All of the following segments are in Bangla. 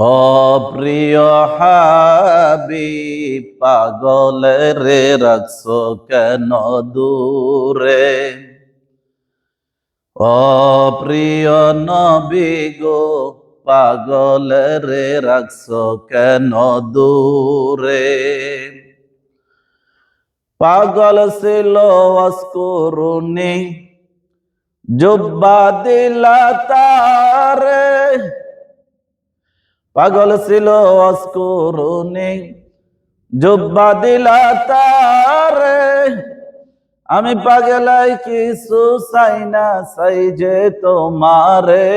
অপ্রিয় হাবি পাগল রে রাখছো কেন দূরে? অপ্রিয় নবী গো পাগল রে রাখছো কেন দূরে? পাগল ছিল অস্করুনি জুব্বা দিলা তারে পাগল ছিল অস্করুনি জুব্বা দিলা তারে। আমি পাগলাই কিছু চাই না, চাই যে তোমারে।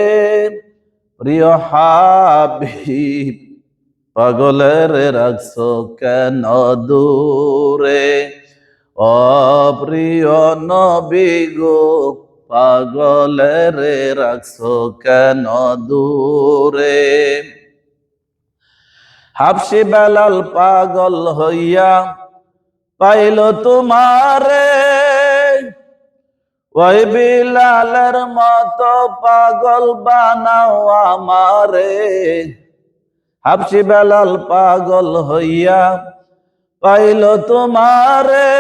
প্রিয় হাবিব, পাগলের রাখছো কেন দূরে? অপ্রিয় নবী গো, পাগলের রাখছো কেন দূরে? হাফসি বেলাল পাগল হইয়া পাইল তোমারে। ওই বিলালের মতো পাগল বানাও আমারে। হাফসি বেলাল পাগল হইয়া পাইল তোমারে।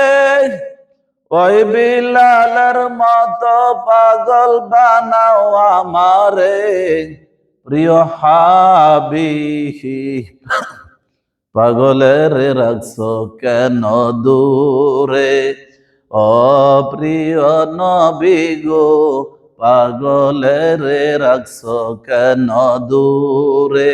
ওই বিলালের মতো পাগল বানাও আমারে। হাবি পাগলের রাখছ কেন দূরে? অপ্রিয় নবী গো পাগলের রাখছ কেন দূরে?